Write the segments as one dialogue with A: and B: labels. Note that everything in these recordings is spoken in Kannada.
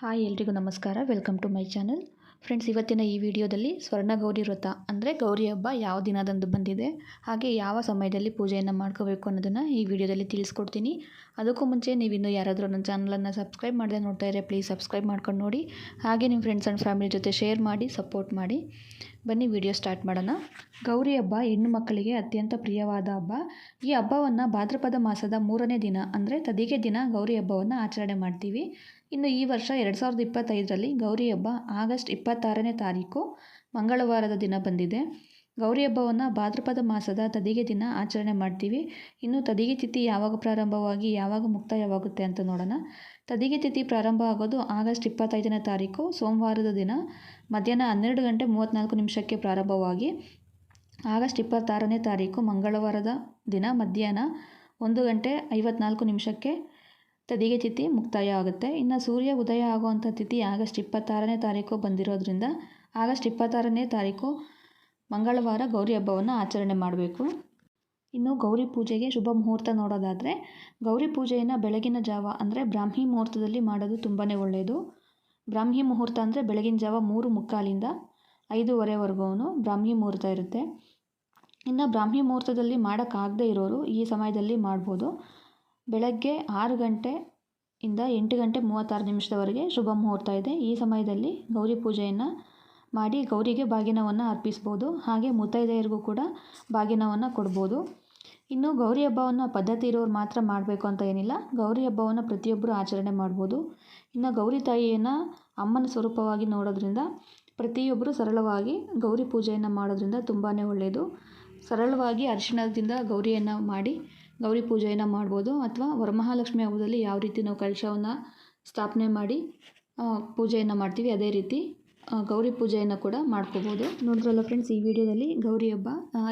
A: ಹಾಯ್ ಎಲ್ರಿಗೂ ನಮಸ್ಕಾರ. Welcome to my channel friends ಇವತ್ತಿನ ಈ ವಿಡಿಯೋದಲ್ಲಿ ಸ್ವರ್ಣ ಗೌರಿ ವ್ರತ ಅಂದರೆ ಗೌರಿ ಹಬ್ಬ ಯಾವ ದಿನದಂದು ಬಂದಿದೆ, ಹಾಗೆ ಯಾವ ಸಮಯದಲ್ಲಿ ಪೂಜೆಯನ್ನು ಮಾಡ್ಕೋಬೇಕು ಅನ್ನೋದನ್ನು ಈ ವಿಡಿಯೋದಲ್ಲಿ ತಿಳಿಸ್ಕೊಡ್ತೀನಿ. ಅದಕ್ಕೂ ಮುಂಚೆ ನೀವು ಇನ್ನೂ ಯಾರಾದರೂ ನನ್ನ ಚಾನಲನ್ನು ಸಬ್ಸ್ಕ್ರೈಬ್ ಮಾಡದೆ ನೋಡ್ತಾ ಇದ್ದರೆ ಪ್ಲೀಸ್ ಸಬ್ಸ್ಕ್ರೈಬ್ ಮಾಡ್ಕೊಂಡು ನೋಡಿ. ಹಾಗೆ ನಿಮ್ಮ ಫ್ರೆಂಡ್ಸ್ ಆ್ಯಂಡ್ ಫ್ಯಾಮಿಲಿ ಜೊತೆ ಶೇರ್ ಮಾಡಿ ಸಪೋರ್ಟ್ ಮಾಡಿ. ಬನ್ನಿ, ವಿಡಿಯೋ ಸ್ಟಾರ್ಟ್ ಮಾಡೋಣ. ಗೌರಿ ಹಬ್ಬ ಹೆಣ್ಣು ಮಕ್ಕಳಿಗೆ ಅತ್ಯಂತ ಪ್ರಿಯವಾದ ಹಬ್ಬ. ಈ ಹಬ್ಬವನ್ನು ಭಾದ್ರಪದ ಮಾಸದ ಮೂರನೇ ದಿನ ಅಂದರೆ ತದಿಗೆ ದಿನ ಗೌರಿ ಹಬ್ಬವನ್ನು ಆಚರಣೆ ಮಾಡ್ತೀವಿ. ಇನ್ನು ಈ ವರ್ಷ ಎರಡು ಸಾವಿರದ ಇಪ್ಪತ್ತೈದರಲ್ಲಿ ಗೌರಿ ಹಬ್ಬ ಆಗಸ್ಟ್ ಇಪ್ಪತ್ತಾರನೇ ತಾರೀಕು ಮಂಗಳವಾರದ ದಿನ ಬಂದಿದೆ. ಗೌರಿ ಹಬ್ಬವನ್ನು ಭಾದ್ರಪದ ಮಾಸದ ತದಿಗೆ ದಿನ ಆಚರಣೆ ಮಾಡ್ತೀವಿ. ಇನ್ನು ತದಿಗೆ ತಿಥಿ ಯಾವಾಗ ಪ್ರಾರಂಭವಾಗಿ ಯಾವಾಗ ಮುಕ್ತಾಯವಾಗುತ್ತೆ ಅಂತ ನೋಡೋಣ. ತದಿಗೆ ತಿಥಿ ಪ್ರಾರಂಭ ಆಗೋದು ಆಗಸ್ಟ್ ಇಪ್ಪತ್ತೈದನೇ ತಾರೀಕು, ಸೋಮವಾರದ ದಿನ ಮಧ್ಯಾಹ್ನ ಹನ್ನೆರಡು ಗಂಟೆ ಮೂವತ್ತ್ನಾಲ್ಕು ನಿಮಿಷಕ್ಕೆ ಪ್ರಾರಂಭವಾಗಿ ಆಗಸ್ಟ್ ಇಪ್ಪತ್ತಾರನೇ ತಾರೀಕು ಮಂಗಳವಾರದ ದಿನ ಮಧ್ಯಾಹ್ನ ಒಂದು ಗಂಟೆ ಐವತ್ನಾಲ್ಕು ನಿಮಿಷಕ್ಕೆ ತದಿಗೆ ತಿಥಿ ಮುಕ್ತಾಯ ಆಗುತ್ತೆ. ಇನ್ನು ಸೂರ್ಯ ಉದಯ ಆಗುವಂಥ ತಿಥಿ ಆಗಸ್ಟ್ ಇಪ್ಪತ್ತಾರನೇ ತಾರೀಕು ಬಂದಿರೋದ್ರಿಂದ ಆಗಸ್ಟ್ ಇಪ್ಪತ್ತಾರನೇ ತಾರೀಕು ಮಂಗಳವಾರ ಗೌರಿ ಹಬ್ಬವನ್ನು ಆಚರಣೆ ಮಾಡಬೇಕು. ಇನ್ನು ಗೌರಿ ಪೂಜೆಗೆ ಶುಭ ಮುಹೂರ್ತ ನೋಡೋದಾದರೆ ಗೌರಿ ಪೂಜೆಯನ್ನು ಬೆಳಗಿನ ಜಾವ ಅಂದರೆ ಬ್ರಾಹ್ಮಿ ಮುಹೂರ್ತದಲ್ಲಿ ಮಾಡೋದು ತುಂಬಾ ಒಳ್ಳೆಯದು ಬ್ರಾಹ್ಮಿ ಮುಹೂರ್ತ ಅಂದರೆ ಬೆಳಗಿನ ಜಾವ ಮೂರು ಮುಕ್ಕಾಲಿಂದ ಐದೂವರೆವರೆಗೂ ಬ್ರಾಹ್ಮಿ ಮುಹೂರ್ತ ಇರುತ್ತೆ. ಇನ್ನು ಬ್ರಾಹ್ಮಿ ಮುಹೂರ್ತದಲ್ಲಿ ಮಾಡೋಕ್ಕಾಗದೇ ಇರೋರು ಈ ಸಮಯದಲ್ಲಿ ಮಾಡ್ಬೋದು. ಬೆಳಗ್ಗೆ ಆರು ಗಂಟೆ ಇಂದ ಎಂಟು ಗಂಟೆ ಮೂವತ್ತಾರು ನಿಮಿಷದವರೆಗೆ ಶುಭ ಮುಹೂರ್ತ ಇದೆ. ಈ ಸಮಯದಲ್ಲಿ ಗೌರಿ ಪೂಜೆಯನ್ನು ಮಾಡಿ ಗೌರಿಗೆ ಬಾಗಿನವನ್ನು ಅರ್ಪಿಸ್ಬೋದು ಹಾಗೆ ಮುತ್ತೈದೆಯರಿಗೂ ಕೂಡ ಬಾಗಿನವನ್ನು ಕೊಡ್ಬೋದು. ಇನ್ನು ಗೌರಿ ಹಬ್ಬವನ್ನು ಪದ್ಧತಿ ಇರೋರು ಮಾತ್ರ ಮಾಡಬೇಕು ಅಂತ ಏನಿಲ್ಲ. ಗೌರಿ ಹಬ್ಬವನ್ನು ಪ್ರತಿಯೊಬ್ಬರು ಆಚರಣೆ ಮಾಡ್ಬೋದು. ಇನ್ನು ಗೌರಿ ತಾಯಿಯನ್ನು ಅಮ್ಮನ ಸ್ವರೂಪವಾಗಿ ನೋಡೋದ್ರಿಂದ ಪ್ರತಿಯೊಬ್ಬರು ಸರಳವಾಗಿ ಗೌರಿ ಪೂಜೆಯನ್ನು ಮಾಡೋದ್ರಿಂದ ತುಂಬಾ ಒಳ್ಳೆಯದು ಸರಳವಾಗಿ ಅರಿಶಿಣದಿಂದ ಗೌರಿಯನ್ನು ಮಾಡಿ ಗೌರಿ ಪೂಜೆಯನ್ನು ಮಾಡ್ಬೋದು ಅಥವಾ ವರಮಹಾಲಕ್ಷ್ಮಿ ಹಬ್ಬದಲ್ಲಿ ಯಾವ ರೀತಿ ನಾವು ಕಳಶವನ್ನು ಸ್ಥಾಪನೆ ಮಾಡಿ ಪೂಜೆಯನ್ನು ಮಾಡ್ತೀವಿ, ಅದೇ ರೀತಿ ಗೌರಿ ಪೂಜೆಯನ್ನು ಕೂಡ ಮಾಡ್ಕೋಬೋದು. ನೋಡಿದ್ರಲ್ಲ ಫ್ರೆಂಡ್ಸ್ ಈ ವಿಡಿಯೋದಲ್ಲಿ ಗೌರಿ ಹಬ್ಬ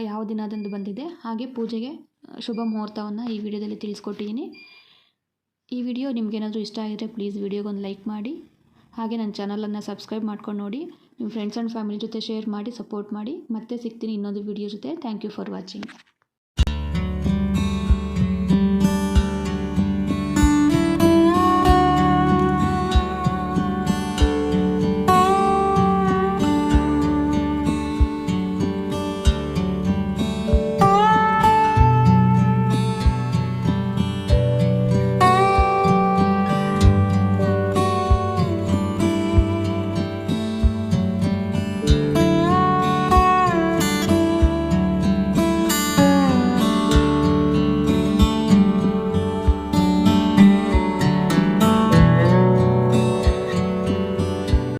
A: ಯಾವ ದಿನದಂದು ಬಂದಿದೆ, ಹಾಗೆ ಪೂಜೆಗೆ ಶುಭ ಮುಹೂರ್ತವನ್ನು ಈ ವಿಡಿಯೋದಲ್ಲಿ ತಿಳಿಸ್ಕೊಟ್ಟಿದ್ದೀನಿ. ಈ ವಿಡಿಯೋ ನಿಮಗೇನಾದರೂ ಇಷ್ಟ ಆಗಿದ್ರೆ ಪ್ಲೀಸ್ ವಿಡಿಯೋಗೊಂದು ಲೈಕ್ ಮಾಡಿ, ಹಾಗೆ ನನ್ನ ಚಾನಲನ್ನು ಸಬ್ಸ್ಕ್ರೈಬ್ ಮಾಡ್ಕೊಂಡು ನೋಡಿ, ನಿಮ್ಮ ಫ್ರೆಂಡ್ಸ್ ಆ್ಯಂಡ್ ಫ್ಯಾಮಿಲಿ ಜೊತೆ ಶೇರ್ ಮಾಡಿ ಸಪೋರ್ಟ್ ಮಾಡಿ, ಮತ್ತೆ ಸಿಗ್ತೀನಿ ಇನ್ನೊಂದು ವಿಡಿಯೋ ಜೊತೆ. Thank you for watching